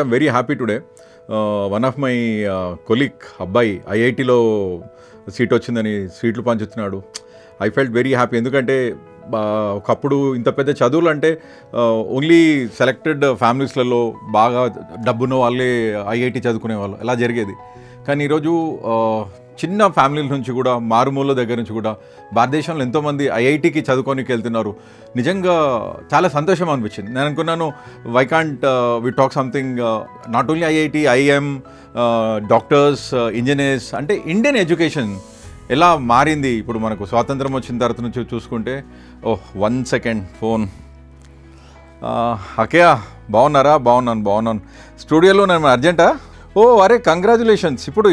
I'm very happy today one of my colleague అబ్బాయి ఐఐటిలో seat వచ్చిందని సీట్లు పంచుతున్నాడు. ఐ ఫెల్ట్ వెరీ హ్యాపీ ఎందుకంటే ఒకప్పుడు ఇంత పెద్ద చదువులు అంటే ఓన్లీ సెలెక్టెడ్ ఫ్యామిలీస్లలో బాగా డబ్బున్న వాళ్ళే ఐఐటి చదువుకునే వాళ్ళు అలా జరిగేది. కానీ ఈరోజు uh, చిన్న ఫ్యామిలీల నుంచి కూడా మారుమూల దగ్గర నుంచి కూడా భారతదేశంలో ఎంతోమంది ఐఐటికి చదువుకోనికి వెళ్తున్నారు. నిజంగా చాలా సంతోషం అనిపించింది. నేను అనుకున్నాను why can't we talk something not only IIT IIM doctors engineers అంటే ఇండియన్ ఎడ్యుకేషన్ ఎలా మారింది? ఇప్పుడు మనకు స్వాతంత్రం వచ్చిన తర్వాత నుంచి చూసుకుంటే ఓహ్ వన్ సెకండ్ ఫోన్ అకేయా బాగున్నారా? బాగున్నాను బాగున్నాను. స్టూడియోలో నేను అర్జెంటా? ఓ అరే కంగ్రాచులేషన్స్ ఇప్పుడు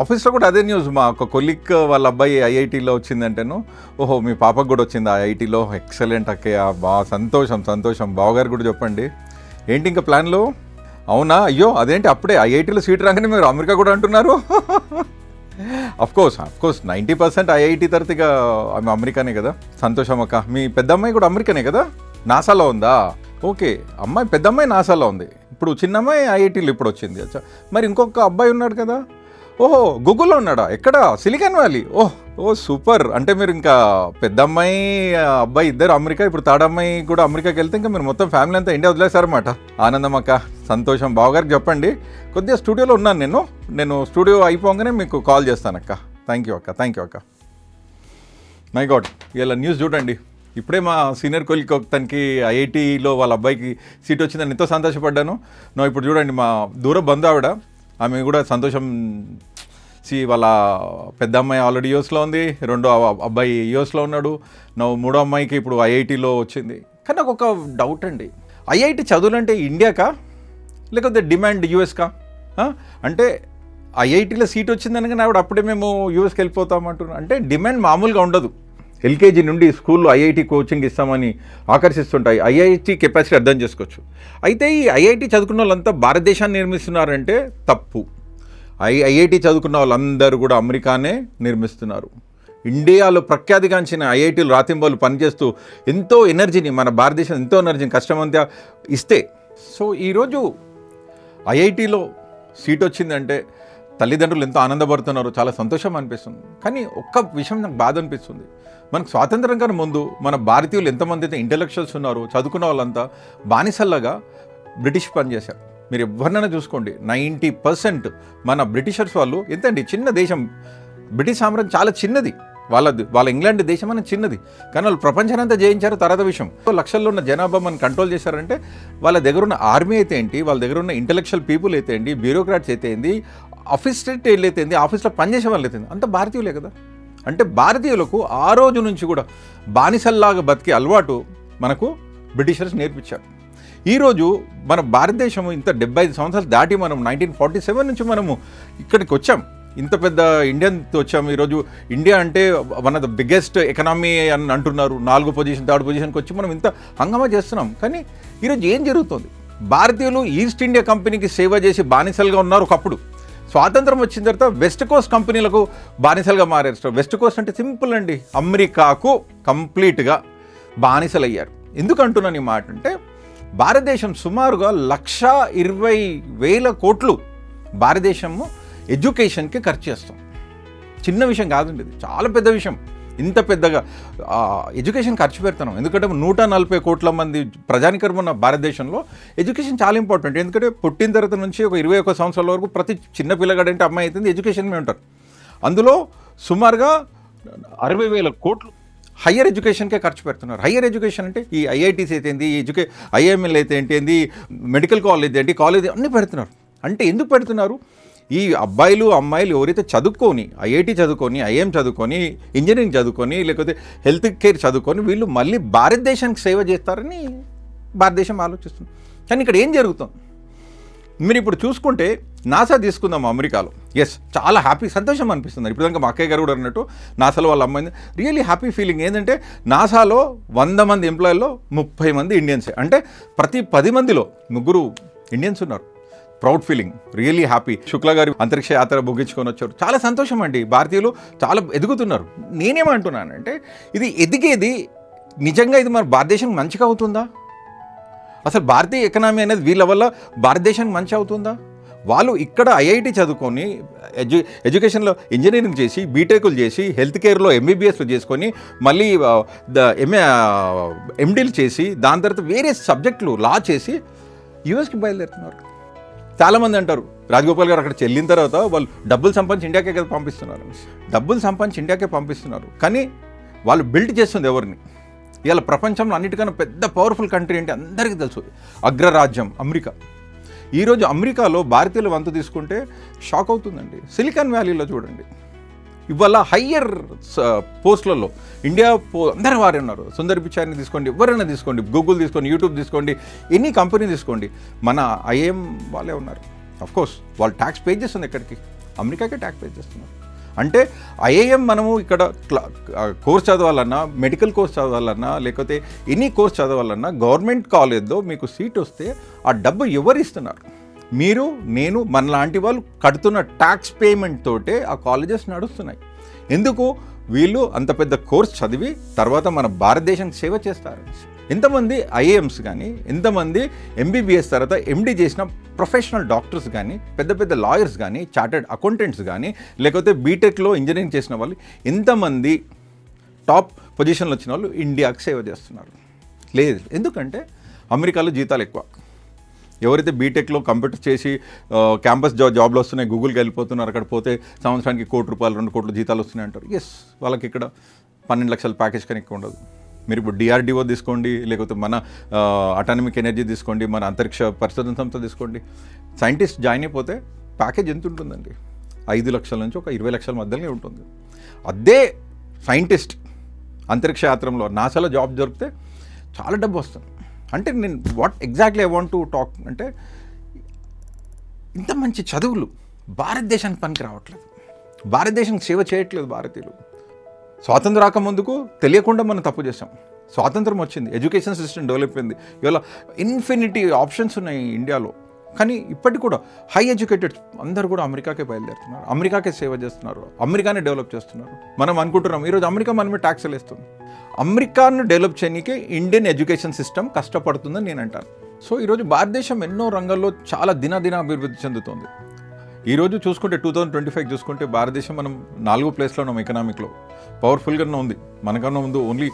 ఆఫీస్లో కూడా అదే న్యూస్ మా ఒక కొలిక్ వాళ్ళ అబ్బాయి ఐఐటీలో వచ్చిందంటేను ఓహో మీ పాపకు కూడా వచ్చింది ఐఐటీలో. ఎక్సలెంట్ అక్కయ్య బా సంతోషం సంతోషం. బావగారు కూడా చెప్పండి. ఏంటి ఇంకా ప్లాన్లు? అవునా? అయ్యో అదేంటి అప్పుడే ఐఐటీలో సీట్ రాగానే మీరు అమెరికా కూడా అంటున్నారు? Of course of course ninety percent IIT తర్వాత ఇక ఆమె అమెరికానే కదా. సంతోషం అక్క. మీ పెద్ద అమ్మాయి కూడా అమెరికానే కదా? నాసాలో ఉందా? ఓకే అమ్మాయి పెద్ద అమ్మాయి నాసాలో ఉంది. ఇప్పుడు చిన్న అమ్మాయి ఐఐటీలో ఇప్పుడు వచ్చింది. అచ్చా మరి ఇంకొక అబ్బాయి ఉన్నాడు కదా? ఓహో గూగుల్లో ఉన్నాడా? ఎక్కడ? Silicon valley. ఓహ్ ఓ సూపర్. అంటే మీరు ఇంకా పెద్ద అమ్మాయి అబ్బాయి ఇద్దరు అమెరికా ఇప్పుడు తాడమ్మాయి కూడా అమెరికాకి వెళ్తే ఇంకా మీరు మొత్తం ఫ్యామిలీ అంతా ఇండియా వదిలేశారన్నమాట. ఆనందం అక్క సంతోషం. బావగారికి చెప్పండి. కొద్దిగా స్టూడియోలో ఉన్నాను నేను. నేను స్టూడియో అయిపోగానే మీకు కాల్ చేస్తాను అక్క థ్యాంక్ యూ అక్క థ్యాంక్ యూ అక్క. మై గాడ్ ఇలా న్యూస్ చూడండి. ఇప్పుడే మా సీనియర్ కొలికి తనకి ఐఐటిలో వాళ్ళ అబ్బాయికి సీట్ వచ్చిందని ఎంతో సంతోషపడ్డాను. నా ఇప్పుడు చూడండి మా దూర బంధు ఆవిడ. ఆమె కూడా సంతోషం సి వాళ్ళ పెద్ద అమ్మాయి ఆల్రెడీ యూఎస్లో ఉంది రెండో అబ్బాయి యూఎస్లో ఉన్నాడు. నా మూడో అమ్మాయికి ఇప్పుడు ఐఐటిలో వచ్చింది. కానీ నాకు ఒక డౌట్ అండి. ఐఐటి చదువులంటే ఇండియాకా? లేకపోతే డిమాండ్ యూఎస్కా? అంటే ఐఐటీలో సీట్ వచ్చిందని కానీ ఆవిడ అప్పుడే మేము యూఎస్కి వెళ్ళిపోతాం అంటున్నాం. అంటే డిమాండ్ మామూలుగా ఉండదు. ఎల్కేజీ నుండి స్కూల్లో ఐఐటి కోచింగ్ ఇస్తామని ఆకర్షిస్తుంటాయి. ఐఐటి కెపాసిటీ అర్థం చేసుకోవచ్చు. అయితే ఈ ఐఐటి చదువుకున్న వాళ్ళంతా భారతదేశాన్ని నిర్మిస్తున్నారంటే తప్పు. ఐ ఐఐటి చదువుకున్న వాళ్ళందరూ కూడా అమెరికానే నిర్మిస్తున్నారు. ఇండియాలో ప్రఖ్యాతిగాంచిన ఐఐటీలు రాతింబోలు పనిచేస్తూ ఎంతో ఎనర్జీని మన భారతదేశం ఎంతో ఎనర్జీని కష్టమంతా ఇస్తే. సో ఈరోజు ఐఐటీలో సీట్ వచ్చిందంటే తల్లిదండ్రులు ఎంతో ఆనందపడుతున్నారు చాలా సంతోషం అనిపిస్తుంది. కానీ ఒక్క విషయం నాకు బాధ అనిపిస్తుంది. మనకు స్వాతంత్రం కన్నా ముందు మన భారతీయులు ఎంతమంది అయితే ఇంటెలెక్చువల్స్ ఉన్నారో చదువుకున్న వాళ్ళంతా బానిసల్లాగా బ్రిటిష్ పనిచేశారు. మీరు ఎవరినైనా చూసుకోండి నైంటీ పర్సెంట్ మన బ్రిటిషర్స్ వాళ్ళు ఎంతండి చిన్న దేశం. బ్రిటిష్ సామ్రాజ్యం చాలా చిన్నది. వాళ్ళది వాళ్ళ ఇంగ్లాండ్ దేశం అనేది చిన్నది. కానీ వాళ్ళు ప్రపంచానంతా జయించారు తర్వాత విషయం. లక్షల్లో ఉన్న జనాభా మనం కంట్రోల్ చేశారంటే వాళ్ళ దగ్గర ఉన్న ఆర్మీ అయితే ఏంటి వాళ్ళ దగ్గర ఉన్న ఇంటలెక్చువల్ పీపుల్ అయితే ఏంటి బ్యూరోక్రాట్స్ అయితే ఏంటి ఆఫీస్ అఫిస్టెంట్ అయితే ఏంటి ఆఫీస్లో పనిచేసే వాళ్ళు అయితే అంత భారతీయులే కదా. అంటే భారతీయులకు ఆ రోజు నుంచి కూడా బానిసల్లాగా బతికే అలవాటు మనకు బ్రిటిషర్స్ నేర్పించారు. ఈరోజు మన భారతదేశం ఇంత డెబ్బై ఐదు సంవత్సరాలు దాటి మనం నైన్టీన్ ఫార్టీ సెవెన్ నుంచి మనము ఇక్కడికి వచ్చాం. ఇంత పెద్ద ఇండియన్తో వచ్చాము ఈరోజు ఇండియా అంటే one of the biggest economy అని అంటున్నారు. నాలుగో పొజిషన్ థర్డ్ పొజిషన్కి వచ్చి మనం ఇంత హంగామా చేస్తున్నాం. కానీ ఈరోజు ఏం జరుగుతుంది? భారతీయులు ఈస్ట్ ఇండియా కంపెనీకి సేవ చేసి బానిసలుగా ఉన్నారు ఒకప్పుడు. స్వాతంత్రం వచ్చిన తర్వాత వెస్ట్ కోస్ట్ కంపెనీలకు బానిసలుగా మారేస్తారు వెస్ట్ కోస్ట్ అంటే సింపుల్ అండి. అమెరికాకు కంప్లీట్గా బానిసలయ్యారు. ఎందుకంటున్నాను ఈ మాట అంటే భారతదేశం సుమారుగా లక్ష ఇరవై వేల కోట్లు భారతదేశము ఎడ్యుకేషన్కి ఖర్చు చేస్తాం చిన్న విషయం కాదండి ఇది చాలా పెద్ద విషయం. ఇంత పెద్దగా ఎడ్యుకేషన్ ఖర్చు పెడుతున్నాం ఎందుకంటే నూట నలభై కోట్ల మంది ప్రజానికరం ఉన్న భారతదేశంలో ఎడ్యుకేషన్ చాలా ఇంపార్టెంట్. ఎందుకంటే పుట్టిన తర్వాత నుంచి ఒక ఇరవై ఒక సంవత్సరాల వరకు ప్రతి చిన్న పిల్లగాడంటే అమ్మాయి అయితే ఎడ్యుకేషన్ మీద ఉంటారు. అందులో సుమారుగా అరవై వేల కోట్లు. హయ్యర్ ఎడ్యుకేషన్కే ఖర్చు పెడుతున్నారు. హయ్యర్ ఎడ్యుకేషన్ అంటే ఈ ఐఐటీస్ అయితే ఏంటి ఎడ్యుకే ఐఎంఎల్ అయితే ఏంటి ఏంటి మెడికల్ కాలేజ్ ఏంటి కాలేజ్ అన్నీ పెడుతున్నారు. అంటే ఎందుకు పెడుతున్నారు? ఈ అబ్బాయిలు అమ్మాయిలు ఎవరైతే చదువుకొని ఐఐటి చదువుకొని ఐఎం చదువుకొని ఇంజనీరింగ్ చదువుకొని లేకపోతే హెల్త్ కేర్ చదువుకొని వీళ్ళు మళ్ళీ భారతదేశానికి సేవ చేస్తారని భారతదేశం ఆలోచిస్తుంది. కానీ ఇక్కడ ఏం జరుగుతుంది మీరు ఇప్పుడు చూసుకుంటే నాసా తీసుకుందాం అమెరికాలో. ఎస్ చాలా హ్యాపీ సంతోషం అనిపిస్తుంది. ఇప్పుడు దాకా మా అక్కయ్య గారు కూడా అన్నట్టు నాసాలో వాళ్ళ అమ్మాయి రియల్లీ హ్యాపీ ఫీలింగ్ ఏంటంటే నాసాలో వంద మంది ఎంప్లాయీల్లో ముప్పై మంది ఇండియన్సే అంటే ప్రతి పది మందిలో ముగ్గురు ఇండియన్స్ ఉన్నారు. Proud feeling really happy. Shukla గారి అంతరిక్ష యాత్ర ముగించుకొని వచ్చారు. చాలా సంతోషం అండి భారతీయులు చాలా ఎదుగుతున్నారు. నేనేమంటున్నానంటే ఇది ఎదిగేది నిజంగా ఇది మన భారతదేశం మంచిగా అవుతుందా? అసలు భారతీయ ఎకనామీ అనేది వీళ్ళ వల్ల భారతదేశానికి మంచి అవుతుందా? వాళ్ళు ఇక్కడ ఐఐటి చదువుకొని ఎడ్యు ఎడ్యుకేషన్లో ఇంజనీరింగ్ చేసి బీటెక్లు చేసి హెల్త్ కేర్లో ఎంబీబీఎస్లు చేసుకొని మళ్ళీ ఎంఏ ఎండీలు చేసి దాని తర్వాత వేరే సబ్జెక్టులు లా చేసి యూఎస్కి బయలుదేరుతున్నారు. చాలామంది అంటారు రాజగోపాల్ గారు అక్కడ చెల్లిన తర్వాత వాళ్ళు డబ్బులు సంపాదించి ఇండియాకే కదా పంపిస్తున్నారు. డబ్బులు సంపాదించి ఇండియాకే పంపిస్తున్నారు. కానీ వాళ్ళు బిల్డ్ చేస్తుంది ఎవరిని? ఇవాళ ప్రపంచంలో అన్నిటికన్నా పెద్ద పవర్ఫుల్ కంట్రీ అంటే అందరికీ తెలుసు. అగ్రరాజ్యం అమెరికా. ఈరోజు అమెరికాలో భారతీయుల వంతు తీసుకుంటే షాక్ అవుతుందండి. సిలికాన్ వ్యాలీలో చూడండి. ఇవాళ హయ్యర్ పోస్టులలో. ఇండియా పో అందరు వారే ఉన్నారు. సుందర్ పిచారిని తీసుకోండి ఎవరైనా తీసుకోండి గూగుల్ తీసుకోండి యూట్యూబ్ తీసుకోండి ఎనీ కంపెనీ తీసుకోండి. మన ఐఏఎం వాళ్ళే ఉన్నారు. అఫ్ కోర్స్ వాళ్ళు ట్యాక్స్ పే చేస్తుంది ఎక్కడికి అమెరికాకే ట్యాక్స్ పే చేస్తున్నారు. అంటే ఐఏఎం మనము ఇక్కడ కోర్స్ చదవాలన్నా మెడికల్ కోర్స్ చదవాలన్నా లేకపోతే ఎనీ కోర్స్ చదవాలన్నా గవర్నమెంట్ కాలేజ్లో మీకు సీట్ వస్తే ఆ డబ్బు ఎవరు ఇస్తున్నారు? మీరు నేను మనలాంటి వాళ్ళు కడుతున్న ట్యాక్స్ పేమెంట్ తోటే ఆ కాలేజెస్ నడుస్తున్నాయి. ఎందుకు? వీళ్ళు అంత పెద్ద కోర్స్ చదివి తర్వాత మన భారతదేశానికి సేవ చేస్తారు. ఎంతమంది ఐఏఎమ్స్ కానీ ఎంతమంది ఎంబీబీఎస్ తర్వాత ఎండి చేసిన ప్రొఫెషనల్ డాక్టర్స్ కానీ పెద్ద పెద్ద లాయర్స్ కానీ చార్టెడ్ అకౌంటెంట్స్ కానీ లేకపోతే బీటెక్లో ఇంజనీరింగ్ చేసిన వాళ్ళు ఎంతమంది టాప్ పొజిషన్లో వచ్చిన వాళ్ళు ఇండియాకు సేవ చేస్తున్నారు? లేదు. ఎందుకంటే అమెరికాలో జీతాలు ఎక్కువ. ఎవరైతే బీటెక్లో కంప్యూటర్ చేసి క్యాంపస్ జాబ్ జాబ్లు వస్తున్నాయి గూగుల్కి వెళ్ళిపోతున్నారు అక్కడ పోతే సంవత్సరానికి కోటి రూపాయలు రెండు కోట్ల జీతాలు వస్తున్నాయి అంటారు. ఎస్ వాళ్ళకి ఇక్కడ పన్నెండు లక్షల ప్యాకేజ్ కానీ ఎక్కువ ఉండదు. మీరు ఇప్పుడు డిఆర్డిఓ తీసుకోండి లేకపోతే మన అటానమిక్ ఎనర్జీ తీసుకోండి మన అంతరిక్ష పరిశోధన సంస్థ తీసుకోండి. సైంటిస్ట్ జాయిన్ అయిపోతే ప్యాకేజ్ ఎంత ఉంటుందండి? ఐదు లక్షల నుంచి ఒక ఇరవై లక్షల మధ్యలోనే ఉంటుంది. అదే సైంటిస్ట్ అంతరిక్ష యాత్రంలో నాసాలో జాబ్ దొరికితే చాలా డబ్బు వస్తుంది. అంటే నేను what exactly I want to talk అంటే ఇంత మంచి చదువులు భారతదేశానికి పనికి రావట్లేదు. భారతదేశానికి సేవ చేయట్లేదు భారతీయులు. స్వాతంత్రం రాకముందుకు తెలియకుండా మనం తప్పు చేసాం స్వాతంత్రం వచ్చింది ఎడ్యుకేషన్ సిస్టమ్ డెవలప్ అయింది. ఇవాళ ఇన్ఫినిటీ ఆప్షన్స్ ఉన్నాయి ఇండియాలో. కానీ ఇప్పటికి కూడా హై ఎడ్యుకేటెడ్ అందరూ కూడా అమెరికాకే బయలుదేరుతున్నారు. అమెరికాకే సేవ చేస్తున్నారు. అమెరికానే డెవలప్ చేస్తున్నారు. మనం అనుకుంటున్నాం ఈరోజు అమెరికా మనమే ట్యాక్స్లు వేస్తుంది. అమెరికాను డెవలప్ చేయనికే ఇండియన్ ఎడ్యుకేషన్ సిస్టమ్ కష్టపడుతుందని నేను అంటాను. సో ఈరోజు భారతదేశం ఎన్నో రంగాల్లో చాలా దినదిన అభివృద్ధి చెందుతుంది. ఈరోజు చూసుకుంటే టూ థౌజండ్ ట్వంటీ ఫైవ్ చూసుకుంటే భారతదేశం మనం నాలుగో ప్లేస్లో ఉన్నాం ఎకనామిక్లో పవర్ఫుల్గానే ఉంది. మనకన్నా ముందు ఓన్లీ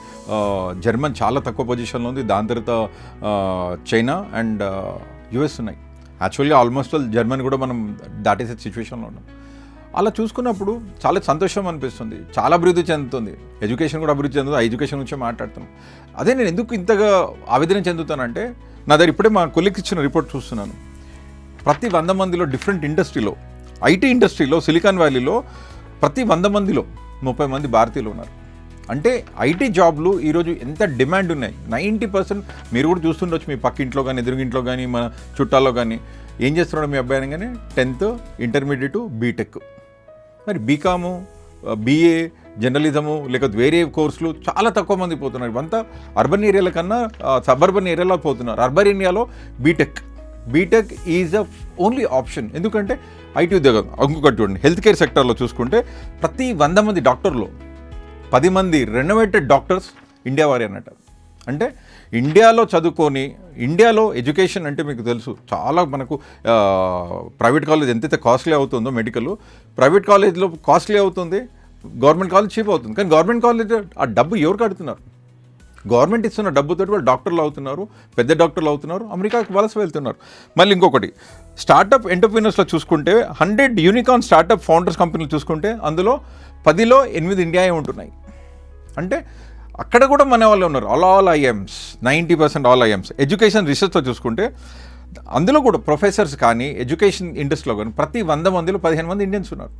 జర్మన్ చాలా తక్కువ పొజిషన్లో ఉంది. దాని తర్వాత చైనా అండ్ యుఎస్ ఉన్నాయి. యాక్చువల్గా ఆల్మోస్ట్ ఆల్ కూడా మనం దాటేసే సిచ్యువేషన్లో ఉన్నాం. అలా చూసుకున్నప్పుడు చాలా సంతోషం అనిపిస్తుంది. చాలా అభివృద్ధి చెందుతుంది. ఎడ్యుకేషన్ కూడా అభివృద్ధి చెందుతుంది. ఎడ్యుకేషన్ గురించి మాట్లాడుతున్నాం. అదే నేను ఎందుకు ఇంతగా ఆవేదన చెందుతానంటే నా దగ్గర ఇప్పుడే మా కొలిక్కి ఇచ్చిన రిపోర్ట్ చూస్తున్నాను. ప్రతి వంద మందిలో డిఫరెంట్ ఇండస్ట్రీలో ఐటీ ఇండస్ట్రీలో సిలికాన్ వ్యాలీలో ప్రతి వంద మందిలో ముప్పై మంది భారతీయులు ఉన్నారు. అంటే ఐటీ జాబ్లు ఈరోజు ఎంత డిమాండ్ ఉన్నాయి? నైంటీ పర్సెంట్ మీరు కూడా చూస్తుండొచ్చు మీ పక్కింట్లో కానీ ఎదురుగింట్లో కానీ మన చుట్టాల్లో కానీ. ఏం చేస్తున్నాడు మీ అబ్బాయి అనగానే టెన్త్ ఇంటర్మీడియట్ బీటెక్. మరి బీకాము బీఏ జర్నలిజము లేకపోతే వేరే కోర్సులు చాలా తక్కువ మంది పోతున్నారు. ఇవంతా అర్బన్ ఏరియాల కన్నా సబర్బన్ ఏరియాలో పోతున్నారు. అర్బన్ ఏరియాలో BTech. BTech is a only option. ఎందుకంటే ఐటీ ఉద్యోగం. ఇంకొకటి చూడండి హెల్త్ కేర్ సెక్టర్లో చూసుకుంటే ప్రతి వంద మంది డాక్టర్లు పది మంది రెనోవేటెడ్ డాక్టర్స్ ఇండియా వారి అన్నట్టు. అంటే ఇండియాలో చదువుకొని ఇండియాలో ఎడ్యుకేషన్ అంటే మీకు తెలుసు. చాలా మనకు ప్రైవేట్ కాలేజ్ ఎంతైతే కాస్ట్లీ అవుతుందో మెడికల్ ప్రైవేట్ కాలేజ్లో కాస్ట్లీ అవుతుంది గవర్నమెంట్ కాలేజ్ చీప్ అవుతుంది. కానీ గవర్నమెంట్ కాలేజ్ ఆ డబ్బు ఎవరు కడుతున్నారు? గవర్నమెంట్ ఇస్తున్న డబ్బుతో వాళ్ళు డాక్టర్లు అవుతున్నారు పెద్ద డాక్టర్లు అవుతున్నారు అమెరికాకి వలస వెళ్తున్నారు. మళ్ళీ ఇంకొకటి స్టార్టప్ ఎంటర్ప్రీనర్స్లో చూసుకుంటే హండ్రెడ్ యూనికాన్ స్టార్టప్ ఫౌండర్స్ కంపెనీలు చూసుకుంటే అందులో పదిలో ఎనిమిది ఇండియాయే ఉంటున్నాయి. అంటే అక్కడ కూడా మన వాళ్ళు ఉన్నారు. All all IIMs ninety percent all IIMs education రీసెర్చ్తో చూసుకుంటే అందులో కూడా ప్రొఫెసర్స్ కానీ ఎడ్యుకేషన్ ఇండస్ట్రీలో కానీ ప్రతి వంద మందిలో పదిహేను మంది ఇండియన్స్ ఉన్నారు.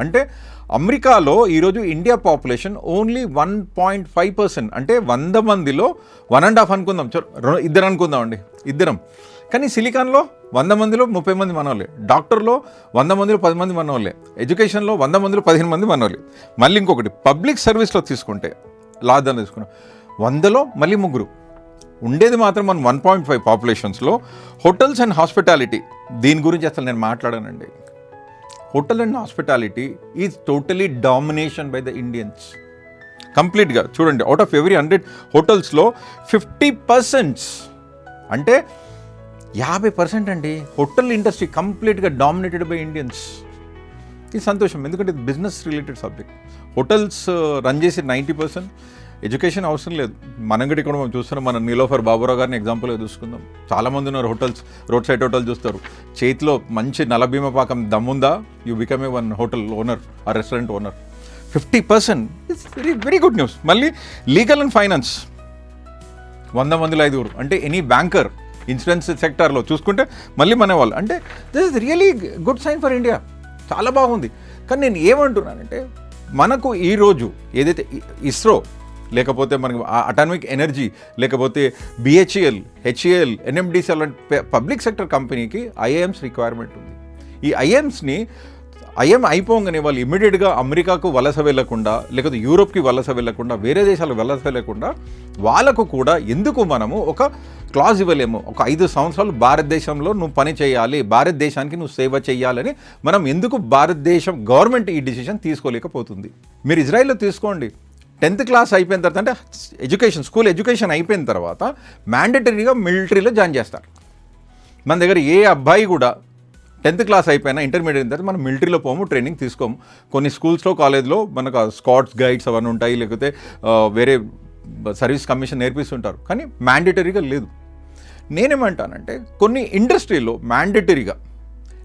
అంటే అమెరికాలో ఈరోజు India population only one point five percent అంటే వంద మందిలో వన్ అండ్ హాఫ్ అనుకుందాం. ఇద్దరు అనుకుందాం అండి ఇద్దరం. కానీ సిలికాన్లో వంద మందిలో ముప్పై మంది మనోళ్ళే. డాక్టర్లో వంద మందిలో పది మంది మనోళ్ళే. ఎడ్యుకేషన్లో వంద మందిలో పదిహేను మంది మనోళ్ళే. మళ్ళీ ఇంకొకటి పబ్లిక్ సర్వీస్లో తీసుకుంటే లాదాన్ని తీసుకున్నాం వందలో మళ్ళీ ముగ్గురు. ఉండేది మాత్రం మనం వన్ పాయింట్ ఫైవ్ పాపులేషన్స్లో. హోటల్స్ అండ్ హాస్పిటాలిటీ దీని గురించి అసలు నేను మాట్లాడానండి. Hotel and hospitality is totally domination by the Indians. కంప్లీట్గా చూడండి అవుట్ ఆఫ్ ఎవ్రీ హండ్రెడ్ హోటల్స్లో ఫిఫ్టీ పర్సెంట్స్ అంటే యాభై పర్సెంట్ అండి. హోటల్ ఇండస్ట్రీ కంప్లీట్గా డామినేటెడ్ బై ఇండియన్స్. ఇది సంతోషం. ఎందుకంటే ఇది business related subject. Hotels uh, run చేసి నైంటీ పర్సెంట్. ఎడ్యుకేషన్ అవసరం లేదు. మనం కూడా ఇక్కడ మనం చూస్తున్నాం. మన నీలోఫర్ బాబురావు గారిని ఎగ్జాంపుల్గా చూసుకుందాం. చాలామంది ఉన్నారు హోటల్స్ రోడ్ సైడ్ హోటల్ చూస్తారు. చేతిలో మంచి నలభీమ పాకం దమ్ముందా? You become a one hotel owner ఆ restaurant owner fifty percent it's very very good news మళ్ళీ లీగల్ అండ్ ఫైనాన్స్. వంద మందిలో ఐదుగురు. అంటే ఎనీ బ్యాంకర్ ఇన్సూరెన్స్ సెక్టార్లో చూసుకుంటే మళ్ళీ మన వాళ్ళు అంటే this is really good sign for India చాలా బాగుంది. కానీ నేను ఏమంటున్నానంటే మనకు ఈరోజు ఏదైతే ఇస్రో లేకపోతే మనకి అటామిక్ ఎనర్జీ లేకపోతే బిహెచ్ఎల్ హెచ్ఏఎల్ ఎన్ఎండిసి అలాంటి పబ్లిక్ సెక్టర్ కంపెనీకి ఐఏఎంస్ రిక్వైర్మెంట్ ఉంది. ఈ ఐఏఎంస్ని ఐఎం అయిపోగానే వాళ్ళు ఇమ్మీడియట్గా అమెరికాకు వలస వెళ్ళకుండా లేకపోతే యూరోప్కి వలస వెళ్ళకుండా వేరే దేశాలకు వలస వెళ్ళకుండా వాళ్ళకు కూడా ఎందుకు మనము ఒక క్లాజ్ ఇవ్వలేము. ఒక ఐదు సంవత్సరాలు భారతదేశంలో నువ్వు పని చేయాలి భారతదేశానికి నువ్వు సేవ చేయాలని మనం ఎందుకు భారతదేశం గవర్నమెంట్ ఈ డిసిషన్ తీసుకోలేకపోతుంది? మీరు ఇజ్రాయెల్లో తీసుకోండి. టెన్త్ క్లాస్ అయిపోయిన తర్వాత అంటే ఎడ్యుకేషన్ స్కూల్ ఎడ్యుకేషన్ అయిపోయిన తర్వాత మ్యాండటరీగా మిలిటరీలో జాయిన్ చేస్తారు. మన దగ్గర ఏ అబ్బాయి కూడా టెన్త్ క్లాస్ అయిపోయినా ఇంటర్మీడియట్ అయిన తర్వాత మనం మిలిటరీలో పోము ట్రైనింగ్ తీసుకోము. కొన్ని స్కూల్స్లో కాలేజ్లో మనకు స్కాట్స్ గైడ్స్ అవన్నీ ఉంటాయి. లేకపోతే వేరే సర్వీస్ కమిషన్ నేర్పిస్తుంటారు కానీ మ్యాండేటరీగా లేదు. నేనేమంటానంటే కొన్ని ఇండస్ట్రీలో మ్యాండేటరీగా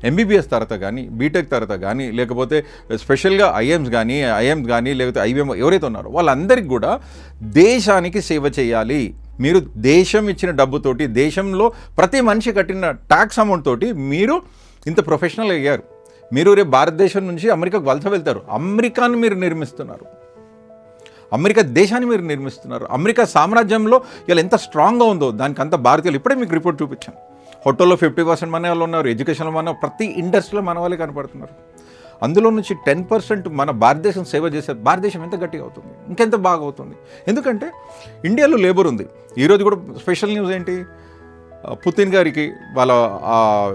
ఎంబీబీఎస్ తర్వాత కానీ బీటెక్ తర్వాత కానీ లేకపోతే స్పెషల్గా ఐఎమ్స్ కానీ ఐఎమ్స్ కానీ లేకపోతే ఐబీఎం ఎవరైతే ఉన్నారో వాళ్ళందరికీ కూడా దేశానికి సేవ చేయాలి. మీరు దేశం ఇచ్చిన డబ్బుతోటి దేశంలో ప్రతి మనిషి కట్టిన ట్యాక్స్ అమౌంట్ తోటి మీరు ఇంత ప్రొఫెషనల్ అయ్యారు. మీరు రేపు భారతదేశం నుంచి అమెరికాకు వలస వెళ్తారు. అమెరికాను మీరు నిర్మిస్తున్నారు. అమెరికా దేశాన్ని మీరు నిర్మిస్తున్నారు. అమెరికా సామ్రాజ్యంలో ఇలా ఎంత స్ట్రాంగ్గా ఉందో దానికి అంత భారతీయులు. ఇప్పుడే మీకు రిపోర్ట్ చూపించాను. హోటల్లో ఫిఫ్టీ పర్సెంట్ మన వాళ్ళు ఉన్నారు ఎడ్యుకేషన్లో మన ప్రతి ఇండస్ట్రీలో మన వాళ్ళే కనపడుతున్నారు. అందులో నుంచి టెన్ పర్సెంట్ మన భారతదేశం సేవ చేసే భారతదేశం ఎంత గట్టిగా అవుతుంది ఇంకెంత బాగా అవుతుంది. ఎందుకంటే ఇండియాలో లేబర్ ఉంది. ఈరోజు కూడా స్పెషల్ న్యూస్ ఏంటి? పుతిన్ గారికి వాళ్ళ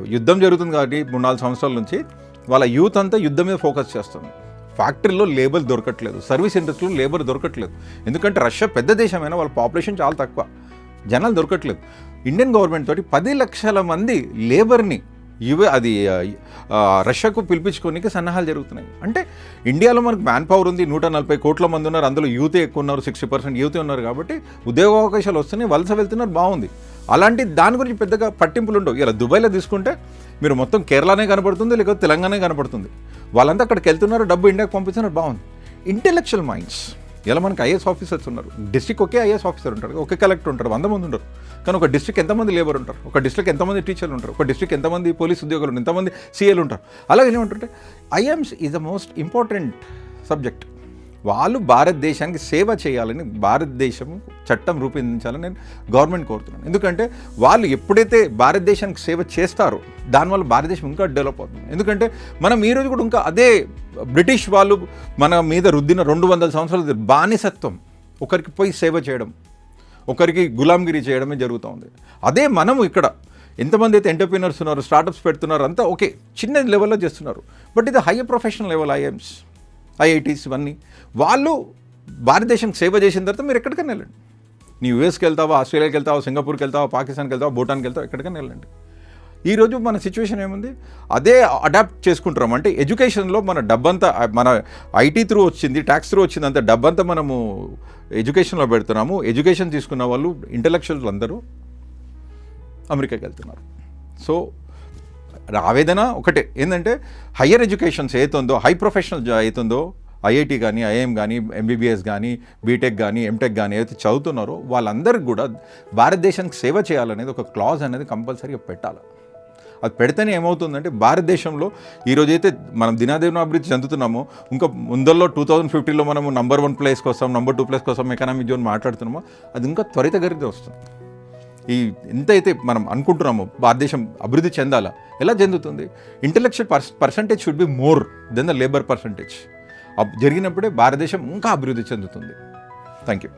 యుద్ధం జరుగుతుంది కాబట్టి మూడు నాలుగు సంవత్సరాల నుంచి వాళ్ళ యూత్ అంతా యుద్ధం మీద ఫోకస్ చేస్తుంది. ఫ్యాక్టరీలో లేబర్ దొరకట్లేదు సర్వీస్ ఇండస్ట్రీలో లేబర్ దొరకట్లేదు. ఎందుకంటే రష్యా పెద్ద దేశమైనా వాళ్ళ పాపులేషన్ చాలా తక్కువ. జనాలు దొరకట్లేదు. ఇండియన్ గవర్నమెంట్ తోటి పది లక్షల మంది లేబర్ని యువ అది రష్యాకు పిలిపించుకోనికి సన్నాహాలు జరుగుతున్నాయి. అంటే ఇండియాలో మనకు మ్యాన్ పవర్ ఉంది నూట నలభై కోట్ల మంది ఉన్నారు అందులో యూతే ఎక్కువ ఉన్నారు సిక్స్టీ పర్సెంట్ యూతే ఉన్నారు కాబట్టి ఉద్యోగ అవకాశాలు వస్తున్నాయి వలస వెళ్తున్నారు బాగుంది. అలాంటి దాని గురించి పెద్దగా పట్టింపులు ఉండవు. ఇలా దుబాయ్లో తీసుకుంటే మీరు మొత్తం కేరళనే కనపడుతుంది లేకపోతే తెలంగాణ కనపడుతుంది వాళ్ళంతా అక్కడికి వెళ్తున్నారు డబ్బు ఇండియాకి పంపిస్తున్నారు బాగుంది. ఇంటెలెక్చువల్ మైండ్స్ ఇలా మనకి ఐఏఎస్ ఆఫీసర్స్ ఉన్నారు. డిస్ట్రిక్ట్ ఒకే ఐఏఎస్ ఆఫీసర్ ఉంటారు. ఒకే కలెక్టర్ ఉంటారు. వంద మంది ఉంటారు కానీ ఒక డిస్ట్రిక్ట్ ఎంతమంది లేబర్ ఉంటారు? ఒక డిస్ట్రిక్ట్ ఎంతమంది టీచర్లు ఉంటారు? ఒక డిస్ట్రిక్ట్ ఎంతమంది పోలీస్ ఉద్యోగులు ఉంటారు? ఎంతమంది సీఏలు ఉంటారు? అలాగే ఏమంటుంటే IIMs is the most important subject వాళ్ళు భారతదేశానికి సేవ చేయాలని భారతదేశం చట్టం రూపొందించాలని నేను గవర్నమెంట్ కోరుతున్నాను. ఎందుకంటే వాళ్ళు ఎప్పుడైతే భారతదేశానికి సేవ చేస్తారో దానివల్ల భారతదేశం ఇంకా డెవలప్ అవుతుంది. ఎందుకంటే మనం ఈ రోజు కూడా ఇంకా అదే బ్రిటిష్ వాళ్ళు మన మీద రుద్దిన రెండు వందల సంవత్సరాల బానిసత్వం. ఒకరికి పోయి సేవ చేయడం ఒకరికి గులాంగిరి చేయడమే జరుగుతూ ఉంది. అదే మనము ఇక్కడ ఎంతమంది అయితే ఎంటర్ప్రీనర్స్ ఉన్నారు స్టార్టప్స్ పెడుతున్నారు అంతా ఓకే చిన్న లెవెల్లో చేస్తున్నారు. బట్ ఇది high professional level IIMs. IITs ఇవన్నీ. వాళ్ళు భారతదేశం సేవ చేసిన తర్వాత మీరు ఎక్కడికైనా వెళ్ళండి. నీ యూఎస్కి వెళ్తావా ఆస్ట్రేలియాకి వెళ్తావా సింగపూర్కి వెళ్తావా పాకిస్తాన్కి వెళ్తావా భూటాన్కి వెళ్తావా ఎక్కడికైనా వెళ్ళండి. ఈరోజు మన సిచ్యువేషన్ ఏముంది? అదే అడాప్ట్ చేసుకుంటున్నాం. అంటే ఎడ్యుకేషన్లో మన డబ్బంతా మన ఐటీ త్రూ వచ్చింది ట్యాక్స్ త్రూ వచ్చింది అంత డబ్బంతా మనము ఎడ్యుకేషన్లో పెడుతున్నాము. ఎడ్యుకేషన్ తీసుకున్న వాళ్ళు ఇంటలెక్చువల్ అందరూ అమెరికాకి వెళ్తున్నారు. సో ఆవేదన ఒకటే. ఏంటంటే హయ్యర్ ఎడ్యుకేషన్స్ ఏతుందో హై ప్రొఫెషనల్ అవుతుందో ఐఐటి కానీ ఐఎం కానీ ఎంబీబీఎస్ కానీ బీటెక్ కానీ ఎంటెక్ కానీ ఏదైతే చదువుతున్నారో వాళ్ళందరికీ కూడా భారతదేశానికి సేవ చేయాలనేది ఒక క్లాజ్ అనేది కంపల్సరీగా పెట్టాలి. అది పెడితేనే ఏమవుతుందంటే భారతదేశంలో ఈరోజు అయితే మనం దినాదేవన అభివృద్ధి చెందుతున్నామో ఇంకా ముందల్లో టూ థౌజండ్ ఫిఫ్టీలో మనము నంబర్ వన్ ప్లేస్కి వస్తాం నంబర్ టూ ప్లేస్ కోసం ఎకనామిక్ జోన్ మాట్లాడుతున్నామో అది ఇంకా త్వరితగతిగా వస్తుంది. ఈ ఎంతైతే మనం అనుకుంటున్నామో భారతదేశం అభివృద్ధి చెందాలా? ఎలా చెందుతుంది? Intellectual per percentage should be more than the labour percentage జరిగినప్పుడే భారతదేశం ఇంకా అభివృద్ధి చెందుతుంది. Thank you